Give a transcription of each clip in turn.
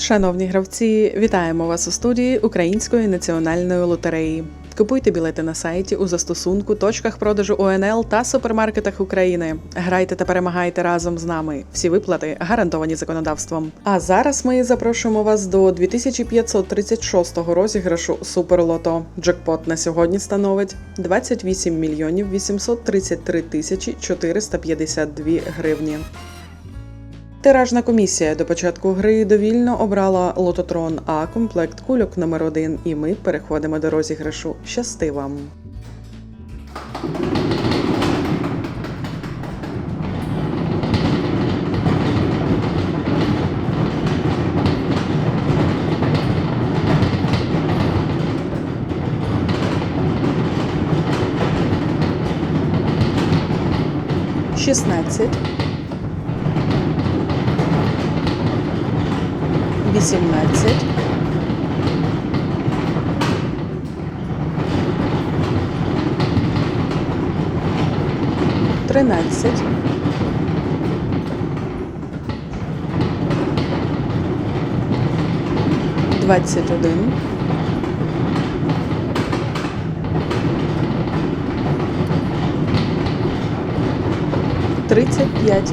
Шановні гравці, вітаємо вас у студії Української національної лотереї. Купуйте білети на сайті у застосунку, точках продажу ОНЛ та супермаркетах України. Грайте та перемагайте разом з нами. Всі виплати гарантовані законодавством. А зараз ми запрошуємо вас до 2536-го розіграшу Суперлото. Джекпот на сьогодні становить 28 мільйонів 833 тисячі 452 гривні. Тиражна комісія до початку гри довільно обрала лототрон А комплект кульок номер 1 і ми переходимо до розіграшу. Щасти вам! Шістнадцять. Вісімнадцять. Тринадцять. Двадцять один. Тридцять п'ять.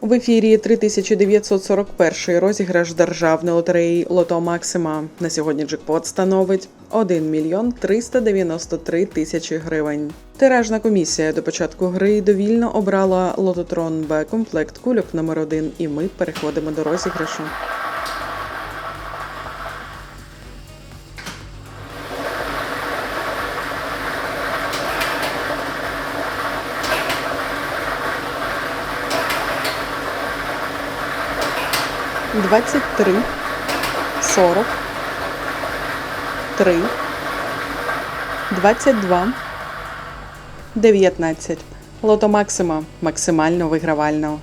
В ефірі 3941 розіграш державної лотереї Лото Максима. На сьогодні джекпот становить 1 мільйон 393 тисячі гривень. Тиражна комісія до початку гри довільно обрала лототрон Б комплект кульок номер 1 і ми переходимо до розіграшу. Двадцять три, сорок, три, двадцять два, дев'ятнадцять. Лото Максима максимально вигравально.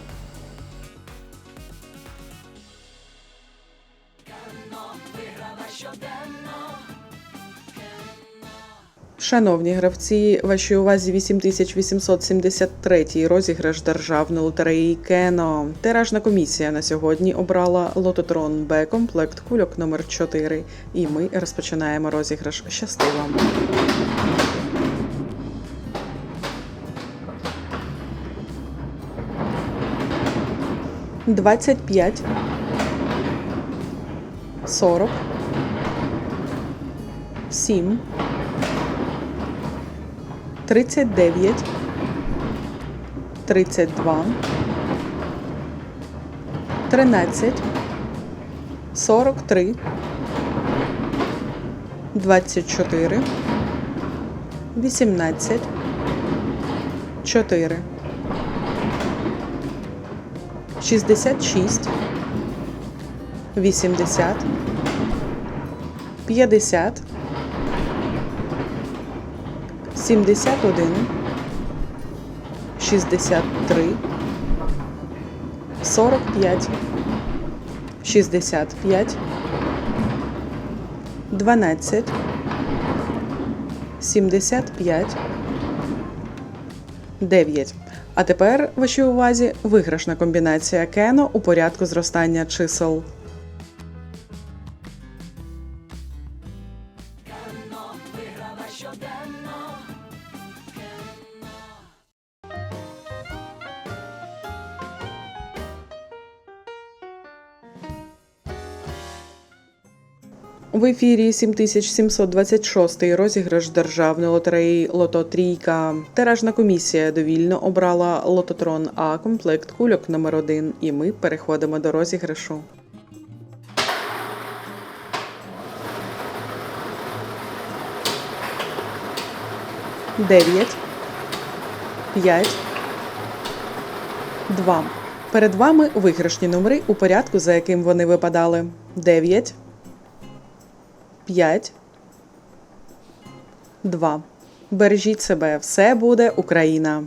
Шановні гравці, вашій увазі 8873 розіграш державної лотереї Кено. Тиражна комісія на сьогодні обрала лототрон Б комплект кульок номер 4 І ми розпочинаємо розіграш. Щасти вам! Двадцять п'ять, сорок, сім. 39, 32, 13, 43, 24, 18, 4, 66, 80, 50, 71, 63, 45, 65, 12, 75, 9. А тепер вашій увазі виграшна комбінація Кено у порядку зростання чисел. В ефірі 7726 розіграш державної лотереї Лото Трійка. Тиражна комісія довільно обрала лототрон А комплект кульок номер 1 і ми переходимо до розіграшу. Дев'ять. П'ять. Два. Перед вами виграшні номери у порядку, за яким вони випадали. Дев'ять. 5, 2. Бережіть себе, все буде Україна!